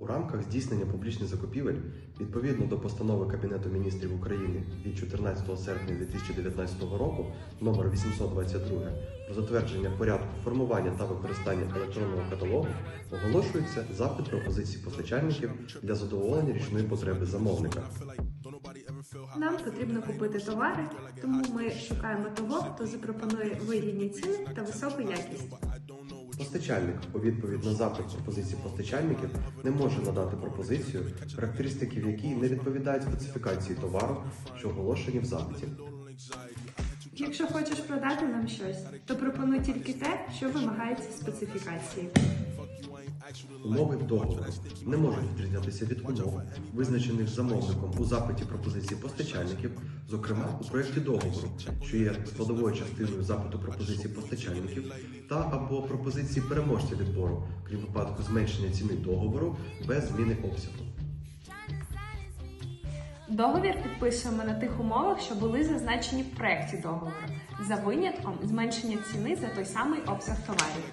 У рамках здійснення публічних закупівель відповідно до постанови Кабінету міністрів України від 14 серпня 2019 року номер 822 про затвердження порядку формування та використання електронного каталогу оголошується запит пропозицій постачальників для задоволення річної потреби замовника. Нам потрібно купити товари, тому ми шукаємо того, хто запропонує вигідні ціни та високу якість. Постачальник у відповідь на запит пропозицій постачальників не може надати пропозицію, характеристики в якій не відповідають специфікації товару, що оголошені в запиті. Якщо хочеш продати нам щось, то пропонуй тільки те, що вимагається специфікації. Умови договору не можуть відрізнятися від умов, визначених замовником у запиті пропозицій постачальників, зокрема у проєкті договору, що є складовою частиною запиту пропозицій постачальників, та або пропозиції переможця відбору, крім випадку зменшення ціни договору без зміни обсягу. Договір підписуємо на тих умовах, що були зазначені в проєкті договору, за винятком зменшення ціни за той самий обсяг товарів.